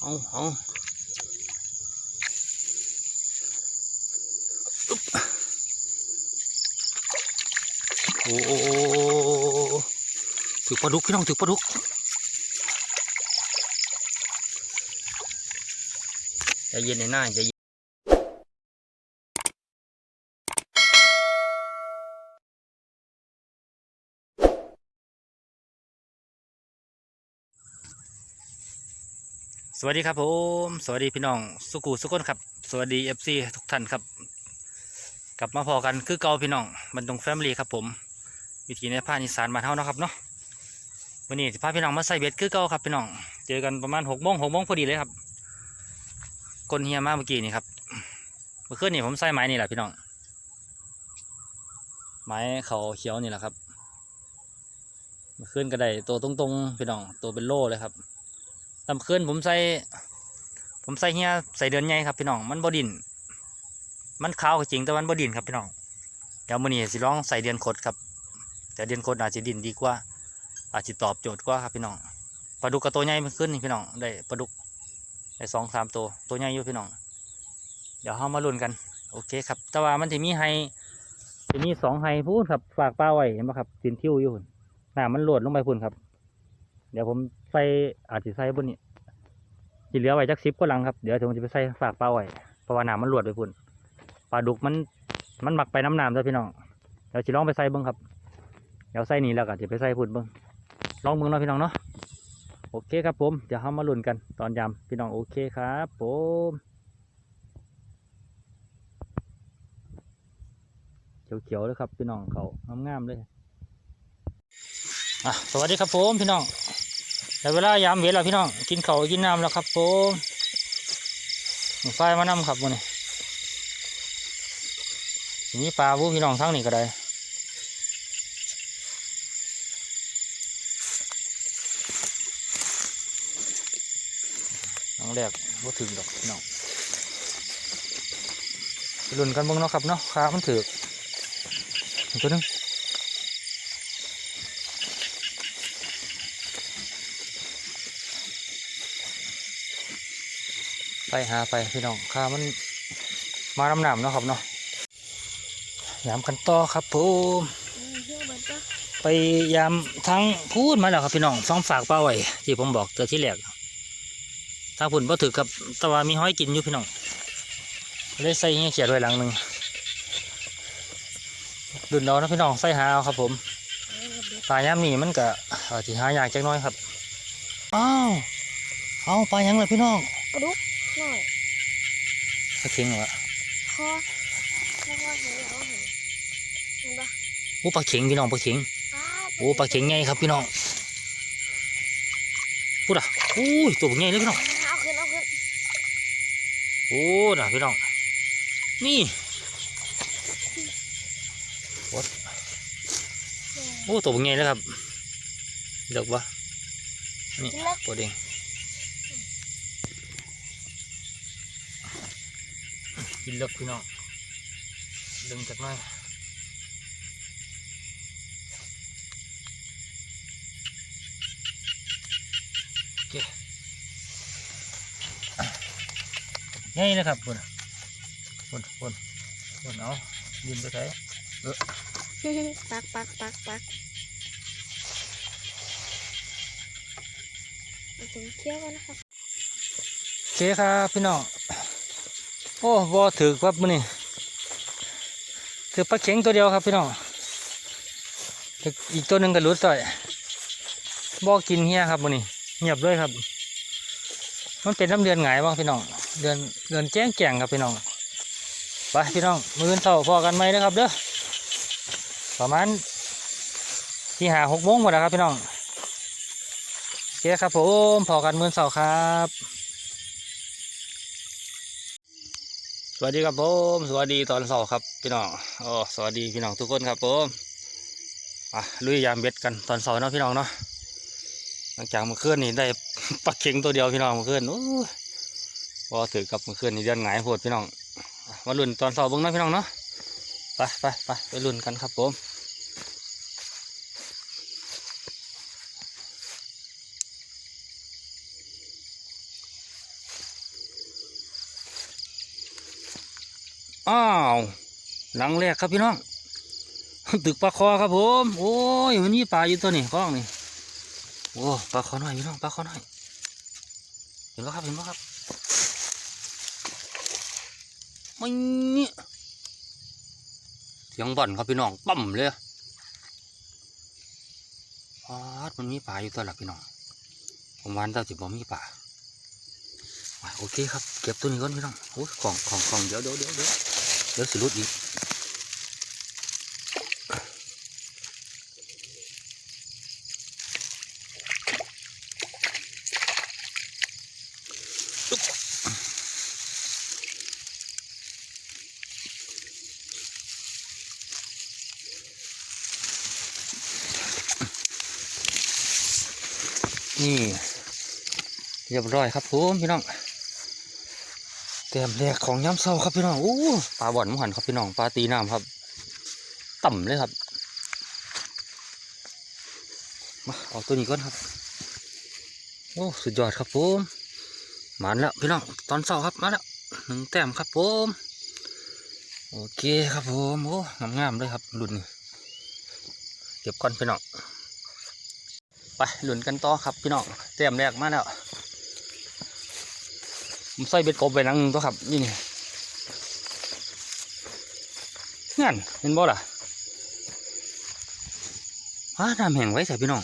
เอาเอาอึ๊บโอ้โอ้ถือปลาดุกพี่น้องถือปลาดุกใจเย็นในหน้าใจเย็น สวัสดีครับผมสวัสดีพี่น้องสุกูสุกคนครับสวัสดีเอฟซีทุกท่านครับ กลับมาพอกันคือเก่าพี่น้องบรรงแฟมิลี่ครับผม วิธีในภาคอีสานมาเท่านะครับเนาะวันนี้พาพี่น้องมาใส่เบ็ดคือเก่าครับพี่น้องเจอกันประมาณหกโมงหกโมงพอดีเลยครับกลเฮียมาเมื่อกี้นี่ครับเมื่อคืนนี่ผมใส่ไม้นี่แหละพี่น้อง ไม้เขาเขียวนี่แหละครับเมื่อคืนก็ได้ตัวตรงๆพี่น้องตัวเป็นโล่เลยครับ ตำคืนผมใส่ ผมใส่เฮียใส่เดือนใหญ่ครับพี่น้อง มันบดิน มันขาวก็จริงแต่มันบดินครับพี่น้อง เดี๋ยวมื้อนี้สิลองใส่เดือนคดครับ แต่เดือนคดอาจจะดินดีกว่า อาจจะตอบโจทย์กว่าครับพี่น้อง ปลาดุกกับตัวใหญ่มันขึ้นนี่พี่น้อง ได้ปลาดุกได้สองสามตัว ตัวใหญ่อยู่พี่น้อง เดี๋ยวเรามาลุ้นกัน โอเคครับ แต่ว่ามันจะมีไฮจะมีสองไฮพูนครับ ฝากปลาไว้เห็นไหมครับสินทิวอยู่พุ่นน้ำมันหลดลงไปพุ่นครับ เดี๋ยวผม ใส่อาจจะใส่บนนี้จะเหลือไว้จักซิปก็ลังครับเดี๋ยวผมจะไปใส่ฝากปลาไว้เพราะว่าน้ำมันหลดไปพุ่นปลาดุกมันมันหมักไปน้ำน้ำด้วพี่น้องเดี๋ยวจะลองไปใส่เบิ้งครับเดี๋ยวใส่นี่แล้วก็จะไปใส่พุ่นเบิ้งลองเบิ้งเนาะพี่น้องเนาะโอเคครับผมเดี๋ยวเรามาลุ้นกันตอนยามพี่น้องโอเคครับผมเขียวๆเลยครับพี่น้องเขางามๆเลยอะสวัสดีครับผมพี่น้อง แต่เวลายามเวลาพี่น้องกินเขากินน้ำแล้วครับผมไฟมานำครับวันนี้ทีนี้ปลาผู้พี่น้องทั้งนี้ก็ได้น้องแรกว่าถึงดอกพี่น้องไปลุ้นกันบ้างเนาะครับเนาะขามันถือกอีกตัวนึง หาไปพี่น้องข้ามันมาน้ำหนามเนาะครับเนาะยามกันต่อครับผมไปยามทั้งพูดมาแล้วครับพี่น้องฟังฝากเป้าไว้ที่ผมบอกเจอที่แรกถ้าผุนบ่ถือกับตะวันมีห้อยกินอยู่พี่น้องเลยใส่เงี้ยเขียดไว้หลังหนึ่งดุนเรานะพี่น้องใส่หาเอาครับ ผมปลายามนี่มันก็อาจจะหายากจักน้อยครับอ้าวเอาปลายังเลยพี่น้องปลาดุก ปลาเข็งเหรอคอแล้วก็เห็นแล้วเห็นเห็นปะโอ้ปลาเข็งพี่น้องปลาเข็งอ้าวโอ้ปลาเข็งใหญ่ครับพี่น้องพูดอะโอ้ยตัวใหญ่เลยพี่น้องเอาขึ้นเอาขึ้นโอ้น่ะพี่น้องนี่โอ้โอ้ตัวเป็นไงแล้วครับเลิกวะนี่เล็กตัวเด้ง กินเลิกพี่น้องดึงจากหน้อยโอเคง่ายนะครับคุณคุณคุณคุณเอายืนไปไหนปักปักปักปักเอาถึงเที่ยวกันนะครับโอเคครับพี่น้อง โอ้บอถือครับมื้อนี้ถือปลาเข็งตัวเดียวครับพี่น้องถืออีกตัวหนึ่งก็หลุดต่อยบอกกินเฮียครับมื้อนี้เงียบเลยครับ มันเป็นน้ำเดือนหงบ้างพี่น้อง เดือนเดือนแจ้งแก่งครับพี่น้องไปพี่น้องมืออนเสาพอกันไหมนะครับเด้อประมาณที่หาหกโมงหมดแล้วครับพี่น้องโอเคครับผมพอกันมืออนเสาครับ สวัสดีครับผมสวัสดีตอนเสาร์ครับพี่น้องโอ้สวัสดีพี่น้องทุกคนครับผมอะลุยยามเบ็ดกันตอนเสาร์เนาะพี่น้องเนาะหลังจากเมื่อคืนนี่ได้ปักเข็งตัวเดียวพี่น้องเมื่อคืนโอ้พอถือกับเมื่อคืนนี่เดือนหงายโหดพี่น้องมาลุ่นตอนเสาร์บ้างนะพี่น้องเนาะไปไปไปไปลุ่นกันครับผม อ้าวหลังแรกครับพี่น้องตึกปลาคอครับผม โอ้ยมันมีปลาอยู่ตัวนี้ข้องนี่โอ้ปลาคอหน่อยพี่น้องปลาคอหน่อยเห็นปะครับเห็นปะครับม่เนี่ยเสียงบ่อนครับพี่น้องปั๊มเลยพอดมันมีปลาอยู่ตัวหลักพี่น้องผมวันเต้าจิบอมีปลาโอเคครับเก็บตัวนี้ก่อนพี่น้องโอ้ยของของของเดี๋ยวเดี๋ยวเดี๋ยว ดี๋ยวเดี๋ยวสิรุดอีกนี่เรียบร้อยครับผมพี่น้อง เตรียมแรกของย้ำเศร้าครับพี่น้องโอ้ปลาบ่อนมหันครับพี่น้องปลาตีน้ำครับ ต่ำเลยครับมาเอาตัวนี้ก่อนครับโอ้สุดยอดครับผมมาแล้วพี่น้องตอนเศร้าครับมาแล้วหนึ่งแต้มครับผมโอเคครับผมโอ้งามๆเลยครับรุ่นนี้เก็บก่อนพี่น้องไปหลุนกันต่อครับพี่น้องเตรียมแรกมาแล้ว ผมใส่เบ็ดกบไปนั่งตัวครับนี่นี่งั้นเห็นบ่ล่ะฮะน้ำแห้งไว้ใส่พี่น้อง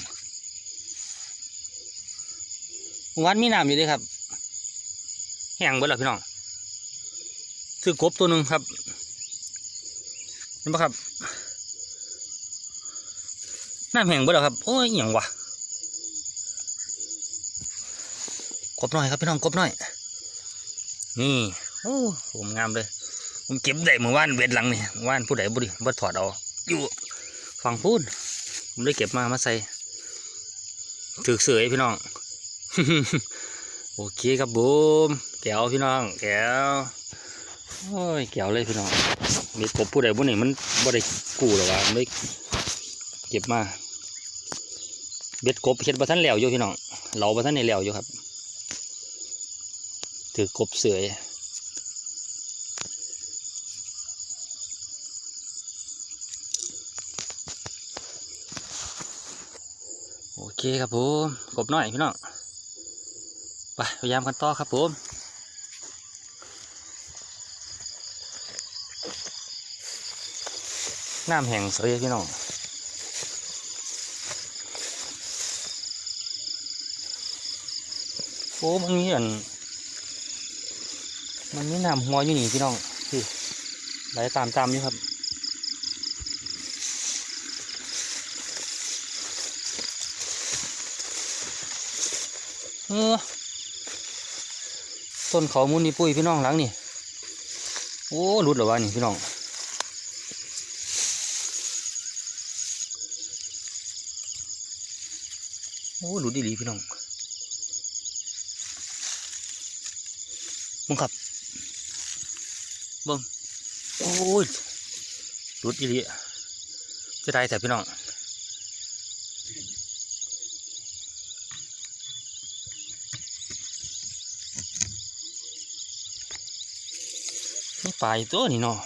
วันมีน้ำอยู่ด้วยครับ แห้งเบิดแล้วพี่น้องซื้อกบตัวหนึ่งครับเห็นปะครับน้ำแห้งเบิดแล้วครับโอ้ยอย่างวะกบหน่อยครับพี่น้องกบหน่อย นี่โอ้ผมงามเลย ผมเก็บได้เมื่อวานเวทหลังนี่เมื่อวานผู้ใดบุรีบ่ถอดเอาอยู่ฝั่งพูนผมได้เก็บมามาใส่ถือเสือพี่น้องโอเคครับบูมแก้วพี่น้องแก้วโอ้ยแก้วเลยพี่น้องมีกบผู้ใดบุนี่มันบ่ได้กู้หรอวะไม่เก็บมาเบ็ดกบเฮ็ดบ่ทันแล้วอยู่พี่น้องเราบ่ทันได้แล้วอยู่ครับ ถือกบเสือยโอเคครับผมกบน้อยพี่น้องไปพยายามกันต่อครับผมน้ำแห้งเสยพี่น้องโอ้มันมีอัน มันไมีน้ำหัวอยู่นี่พี่น้องพี่ไหลตามตามอยู่ครับเออต้นเขามุนนี่ปุ้ยพี่น้องหลังนี่โอ้หลุดหรอวะนี่พี่น้องโอ้หลุดดีหลีพี่น้องมึงขับ เบิ้งโอ้ยหลุดอีหลีจะได้แต่พี่น้องนี่ปลาตัวนี่เนาะ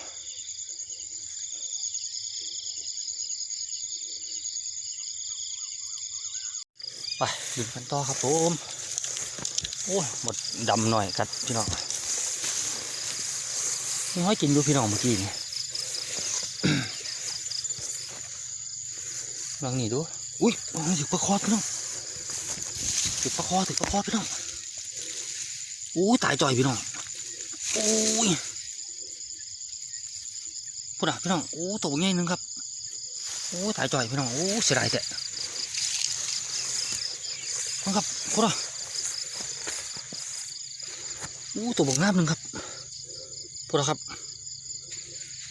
ไปดึงกันต่อครับผม โอ้ยหมดดำหน่อยครับพี่น้อง นี่ห้อยกินดูพี่น้องเมื่อกี้นี่ลองนี่ดู อุ้ยถือปลาคอพี่น้องถือปลาคอถือปลาคอพี่น้องอู้ตายจ่อยพี่น้องโอ้ยพูดอะพี่น้องโอ้ตัวใหญ่หนึงครับโอ้ตายจ่อยพี่น้องโอ้เสียดายแต่ฟังครับพูดอะโอ้ตัวบกงามหนึ่งครับ พูดแล้วครับ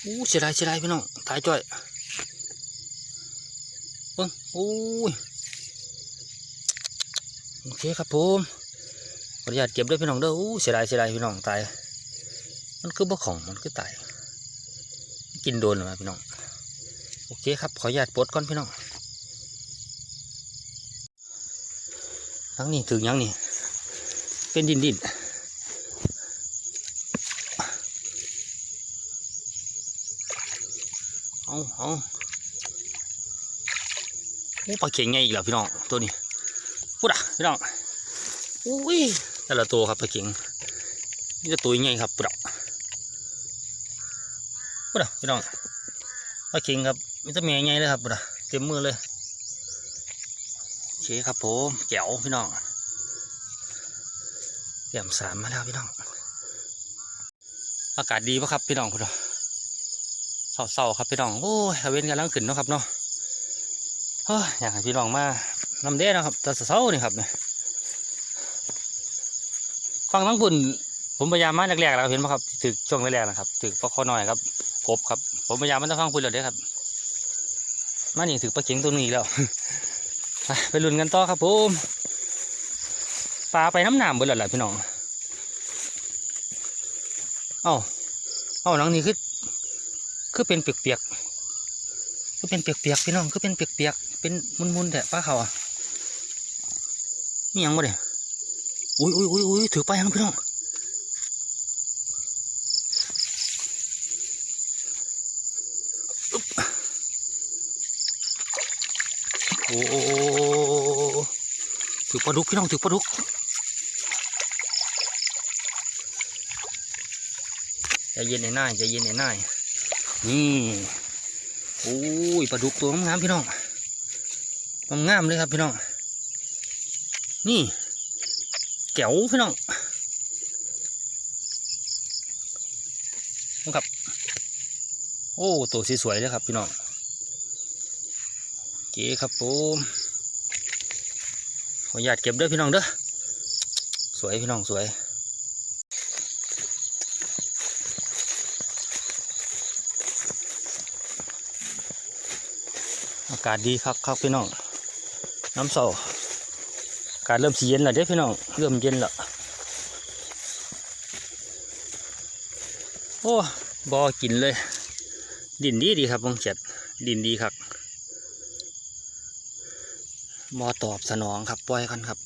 อู้เสียดายเสียดายพี่น้องตายจ่อยเบิ้งโอ้ยโอเคครับผมขออนุญาตเก็บด้วยพี่น้องเด้ออู้เสียดายเสียดายพี่น้องตายมันคือบ่ของมันคือตายกินโดนเหรอพี่น้องโอเคครับขออนุญาตปลดก่อนพี่น้องทั้งนี้ถึงยังนี่เป็นดินดิน เอาเอาโอ้ปลาเข็งไงอีกแล้วพี่น้องตัวนี้พูดอะพี่น้องอุ้ยแต่ละตัวครับปลาเข็งนี่จะตัวยังไงครับพูดอะพูดอะพี่น้องปลาเข็งครับมีแต่แม่ไงเลยครับพูดอะเต็มมือเลยโอเคครับผมแก้วพี่น้องเตรียมสารมาแล้วพี่น้องอากาศดีปะครับพี่น้องคุณ เศร้าๆครับพี่น้องโอ้ยเอาเว้นกันลังขึ้นเนาะครับเนาะเฮ้ยอยากให้พี่น้องมานำเด้นะครับแต่เศร้านี่ครับเนี่ยฟังทั้งคุณผมพยายามมาแรกๆแล้วเห็นไหมครับถึกช่วงแรกๆนะครับถึกปลาคอหน่อยครับกบครับ ผมพยายามมันจะฟังคุณเลยเด้ครับมานี่ถึกปลาเข็งตัวนี้แล้วไปลุ้นกันต่อครับผมปลาไปน้ำหนามเบิดแล้วล่ะพี่น้องเอ้าเอ้าหลังนี้คือ คือเป็นเปียกๆคือเป็นเปียกๆพี่น้องคือเป็นเปียกๆเป็นมุนๆแต่ป้าเขาอะนี่ยังบ่เด้อุ้ยอุ้ยอุ้ยอุ้ยถือไปยังพี่น้องอึ๊บโอ้โอ้ถือปลาดุกพี่น้องถือปลาดุกใจเย็นในหน้ายใจเย็นในหน้าย นี่โอ้ยปลาดุกตัวงามพี่น้องงามเลยครับพี่น้อง นี่แก้วพี่น้องนครับ โอ้ตัวสวยๆเลยครับพี่น้องเก๋ครับผมขออนุญาตเก็บเด้อพี่น้องเด้อสวยพี่น้องสวย อากาศดีครับครับพี่น้องน้ำเสาอากาศเริ่มสีเย็นแล้วเด้อพี่น้องเริ่มเย็นแล้วโอ้บอกินเลย ดินดีดีครับวงเจ็ดดินดีครับบอตอบสนองครับปล่อยกันครับ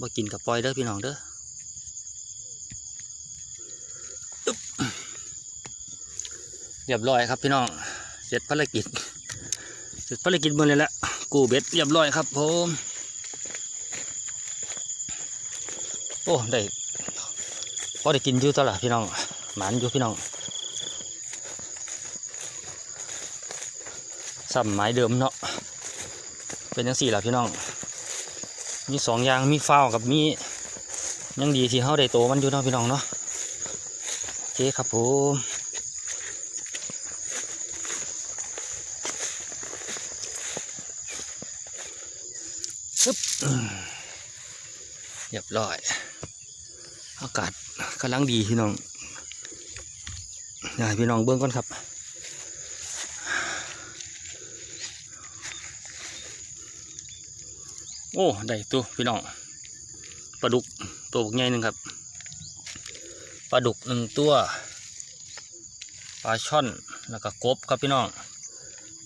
บอกินกับปล่อยเด้อพี่น้องเด้ออึ๊บเรียบร้อยครับพี่น้องเสร็จภารกิจ สร็จภารกิจหมดเลยละกูเบ็ดเรียบร้อยครับผมโอ้ได้พอได้กินอยู่ตลอดพี่น้องหมานอยู่พี่น้องซ้ำไม้เดิมเนาะเป็นยังสี่ล่ะพี่น้อง มีสองยางมีฟ้าวกับมียังดีที่เขาได้โตมันอยู่เนาะพี่น้องเนาะโอเคครับผม เรียบร้อย อากาศกำลังดีพี่น้องอยากให้พี่น้องเบิ้องก่อนครับ โอ้ ได้ตัวพี่น้อง ปลาดุกตัวใหญ่หนึ่งครับ ปลาดุกหนึ่งตัว ปลาช่อน แล้วก็กบครับพี่น้อง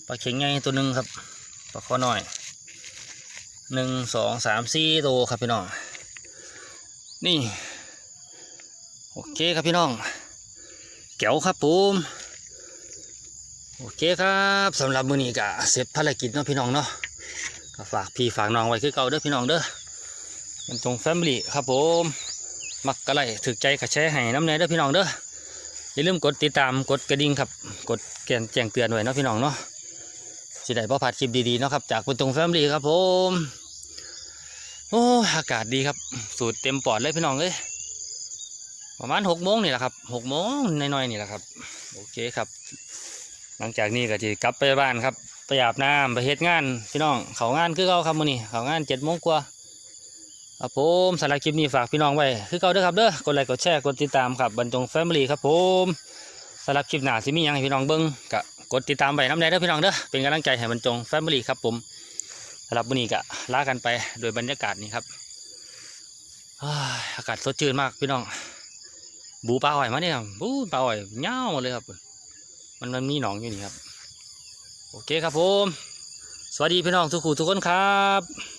ปลาเข็งใหญ่ตัวหนึ่งครับ ปลาข้อน้อย หนึ่งสองสามสี่ตัวครับพี่น้อง นี่ โอเคครับพี่น้องแก้วครับผมโอเคครับสำหรับมื้อนี้ก็เสร็จภารกิจเนาะพี่น้องเนาะก็ฝากพี่ฝากน้องไว้คือเก่าเด้อพี่น้องเด้อมันตรงแฟมิลี่ครับผม มักกะไลถึกใจกระแชร์ให้น้ำเนยเด้อพี่น้องเด้ออย่าลืมกดติดตามกดกระดิ่งครับ กดแจงแจ้งเตือนไว้เนาะพี่น้องเนาะ สิได้บ่พลาดคลิปดีๆเนาะครับจากคุณตรงแฟมลี่ครับผมโอ้อากาศดีครับ สูดเต็มปอดเลยพี่น้องเอ้ยประมาณหกโมงนี่แหละครับหกโมงน้อยๆนี่แหละครับ โอเคครับ หลังจากนี้ก็จะกลับไปบ้านครับไปอาบน้ำไปเฮ็ดงานพี่น้องเขางานคือเขาครับมื้อนี้เขางานเจ็ดโมงกว่าครับผมสำหรับคลิปนี้ฝากพี่น้องไว้คือเก่าเด้อครับเด้อกดไลค์กดแชร์กดติดตามครับบรรจงแฟมิลี่ครับผมสำหรับคลิปหน้าสิมีหยังให้พี่น้องเบิ่งก็ กดติดตามไปน้ำแดงเด้อพี่น้องเด้อเป็นกำลังใจให้บรรจงแฟมิลี่ครับผมสำหรับวันนี้ก็ลากันไปโดยบรรยากาศนี้ครับอายอากาศสดชื่นมากพี่น้อง บูปลาอ่อยมาเนี่ยครับบูปลาอ่อยเงาหมดเลยครับ มันมันมีหนองอยู่นี่ครับ โอเคครับผม สวัสดีพี่น้องทุกคู่ทุกคนครับ